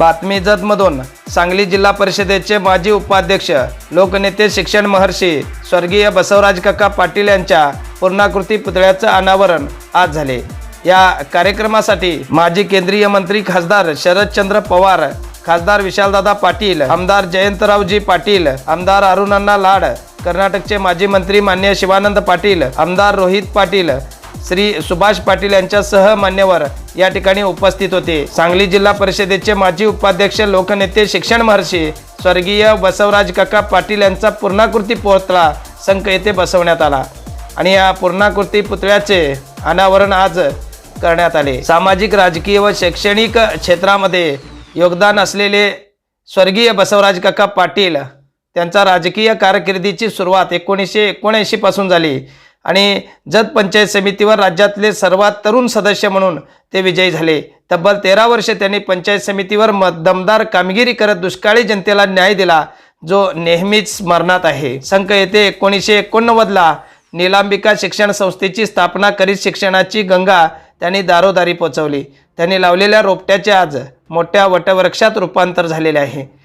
बातमी जतमधून सांगली जिल्हा परिषदेचे माजी उपाध्यक्ष लोकनेते शिक्षण महर्षी स्वर्गीय बसवराज काका पाटील यांच्या पूर्णाकृती पुतळ्याचं अनावरण आज झाले. या कार्यक्रमासाठी माजी केंद्रीय मंत्री खासदार शरदचंद्र पवार खासदार विशालदादा पाटील आमदार जयंतरावजी पाटील आमदार अरुणांना लाड कर्नाटकचे माजी मंत्री मान्य शिवानंद पाटील आमदार रोहित पाटील श्री सुभाष पाटील यांच्यासह मान्यवर या ठिकाणी उपस्थित होते. सांगली जिल्हा परिषदेचे माजी उपाध्यक्ष लोकनेते शिक्षण महर्षी स्वर्गीय बसवराज काका पाटील यांचा पूर्णाकृती पुतळा संक येथे बसवण्यात आला आणि या पूर्णाकृती पुतळ्याचे अनावरण आज करण्यात आले. सामाजिक राजकीय व शैक्षणिक क्षेत्रामध्ये योगदान असलेले स्वर्गीय बसवराज काका पाटील त्यांचा राजकीय कारकिर्दीची सुरुवात एकोणीसशे एकोणऐंशीपासून झाली. आणि जत पंचायत समितीवर राज्यातले सर्वात तरुण सदस्य म्हणून ते विजयी झाले. तब्बल तेरा वर्षे त्यांनी पंचायत समितीवर म दमदार कामगिरी करत दुष्काळी जनतेला न्याय दिला जो नेहमीच स्मरणात आहे. संघ येथे एकोणीसशे एकोणनव्वदला निलांबिका शिक्षण संस्थेची स्थापना करीत शिक्षणाची गंगा त्यांनी दारोदारी पोचवली. त्यांनी लावलेल्या रोपट्याचे आज मोठ्या वटवृक्षात रूपांतर झालेले आहे.